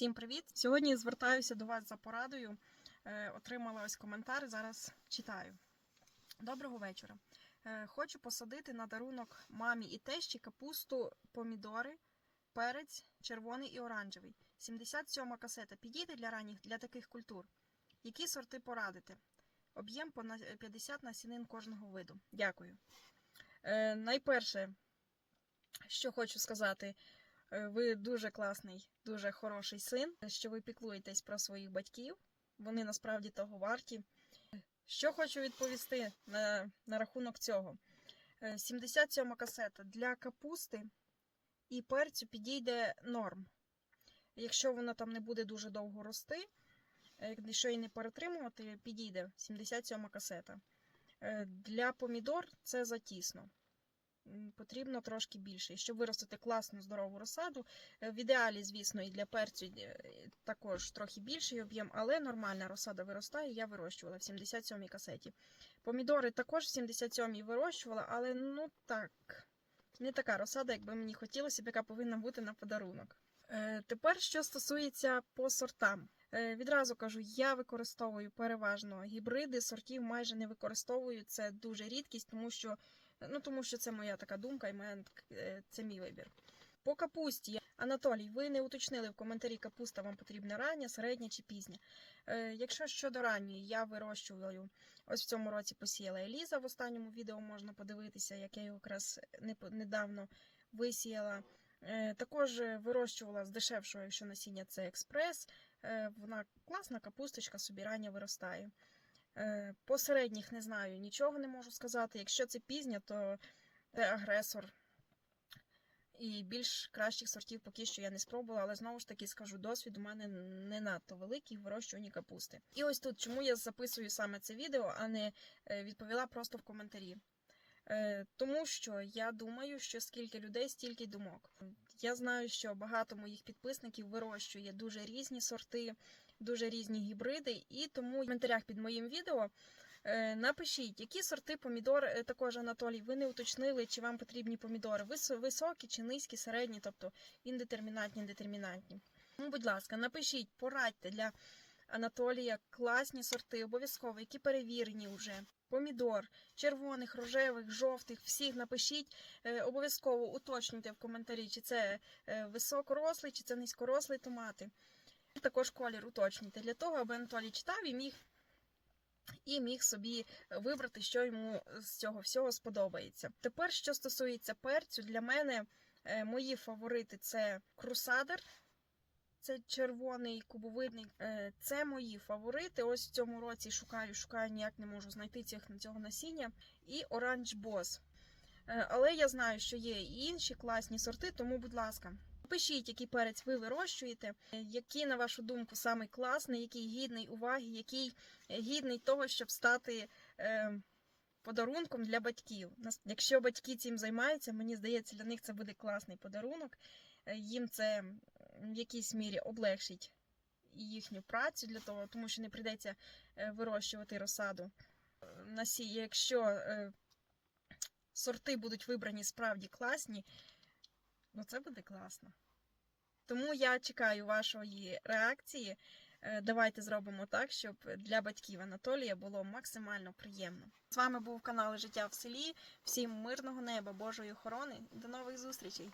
Всім привіт! Сьогодні звертаюся до вас за порадою. Е, Отримала ось коментар. Зараз читаю. Доброго вечора. Е, Хочу посадити на дарунок мамі і тещі капусту, помідори, перець, червоний і оранжевий. 77 касета. Підійде для ранніх для таких культур. Які сорти порадити? Об'єм по 50 насінин кожного виду. Дякую. Е, найперше, що хочу сказати, ви дуже класний, дуже хороший син, що ви піклуєтесь про своїх батьків. Вони насправді того варті. Що хочу відповісти на, на рахунок цього. Е, 77 касета для капусти і перцю підійде норм. Якщо воно там не буде дуже довго рости, е, якщо її не перетримувати, підійде 77 касета. Е, Для помідор це затісно. Потрібно трошки більше. І щоб виростити класну здорову розсаду, е, в ідеалі, звісно, і для перцю е, також трохи більший об'єм, але нормальна розсада виростає, я вирощувала в 77-й касеті. Помідори також в 77-й вирощувала, але ну так, не така розсада, як би мені хотілося б, яка повинна бути на подарунок. Е, Тепер, що стосується по сортам. Відразу кажу, я використовую переважно гібриди, сортів майже не використовую. Це дуже рідкість, тому що, ну, тому що це моя така думка і моя, е, це мій вибір. По капусті, Анатолій, ви не уточнили в коментарі, капуста вам потрібна рання, середня чи пізня. Е, якщо щодо ранньої, я вирощую, ось в цьому році посіяла Еліза, в останньому відео можна подивитися, як я його якраз не- недавно висіяла. Е, також вирощувала з дешевшого, якщо насіння це експрес. Е, вона класна капусточка, собі рання виростає. Е, по середніх не знаю, нічого не можу сказати. Якщо це пізня, то це агресор. І більш кращих сортів поки що я не спробувала, але знову ж таки скажу, досвід у мене не надто великий в вирощуванні капусти. І ось тут чому я записую саме це відео, а не е, відповіла просто в коментарі. Е, Тому що я думаю, що скільки людей, стільки думок. Я знаю, що багато моїх підписників вирощує дуже різні сорти, дуже різні гібриди, і тому в коментарях під моїм відео е, напишіть, які сорти помідор е, також Анатолій, ви не уточнили, чи вам потрібні помідори, високі чи низькі, середні, тобто індетермінантні, індетермінантні. Ну, будь ласка, напишіть, порадьте для Анатолія класні сорти, обов'язково, які перевірені вже. Помідор, червоних, рожевих, жовтих, всіх напишіть. Е, обов'язково уточнюйте в коментарі, чи це високорослий, чи це низькорослий томати. Також колір уточнюйте для того, аби Анатолій читав і міг, і міг собі вибрати, що йому з цього всього сподобається. Тепер, що стосується перцю, для мене е, мої фаворити це крусадер. Це червоний кубовидний. Е, Це мої фаворити. Ось в цьому році шукаю, шукаю, ніяк не можу знайти цих цього насіння. І оранж бос. Е, Але я знаю, що є і інші класні сорти, тому, будь ласка, пишіть, який перець ви вирощуєте, який, на вашу думку, самий класний, який гідний уваги, який е, гідний того, щоб стати е, подарунком для батьків. Якщо батьки цим займаються, мені здається, для них це буде класний подарунок. Е, Їм це в якійсь мірі облегшить їхню працю для того, тому що не прийдеться вирощувати розсаду. Е, Насі, якщо сорти будуть вибрані справді класні, ну це буде класно. Тому я чекаю вашої реакції. Е, Давайте зробимо так, щоб для батьків Анатолія було максимально приємно. З вами був канал Життя в селі. Всім мирного неба, Божої охорони. До нових зустрічей!